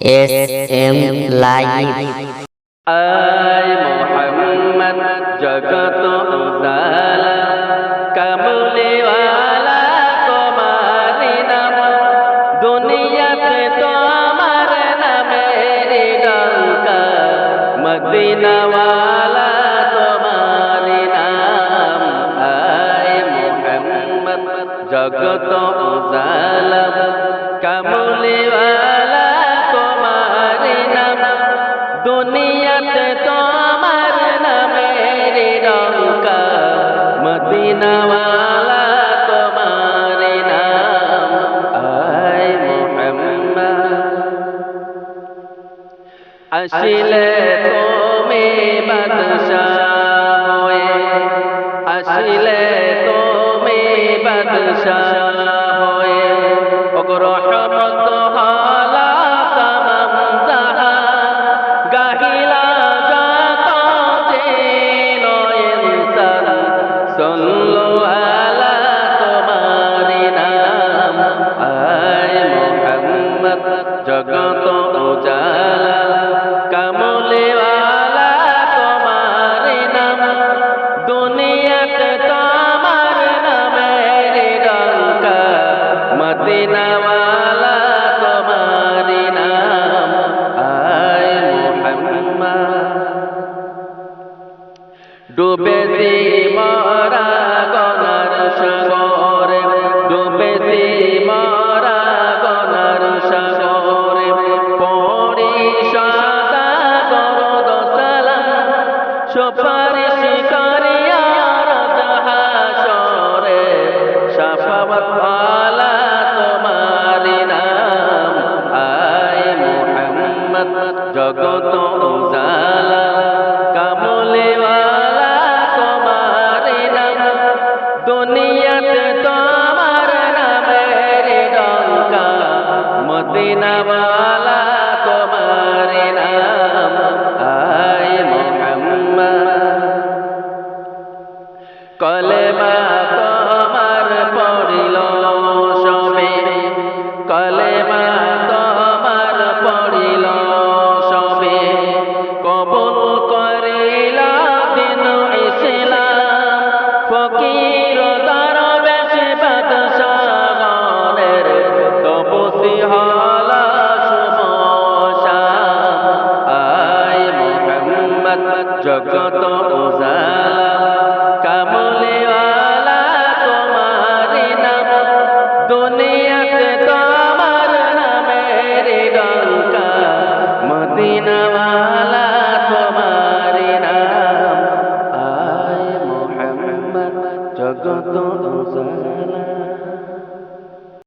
S M live আয় মোহাম্মদ জগত উজালা কমলিওয়ালা তোমারি নাম। জগত উজালা কমলিওয়ালা মদিনাওয়ালা তোমার নাম। আয় মোহাম্মদ। আসিলে তুমি বাদশাহ হয়ে আসিলে তুমি ডুবেছি মরা গনার সাগরে ডুবেছি মরা গনার সাগরে, পড়ি সদা গরদ সালাম সুপারিশ করিয়া রাজহাসরে সাফাবত আলা তোমারি নাম আয় মোহাম্মদ জগত উজালা মদিনাওয়ালা তোমারি নাম আয় মোহাম্মদ। কলেমা মোহাম্মদ জগত উজালা কামলেওয়ালা তোমারি নাম। দুনিয়াতে তোমার নামের ডঙ্কা মদিনাওয়ালা তোমারি নাম। আয় মোহাম্মদ, জগত উজালা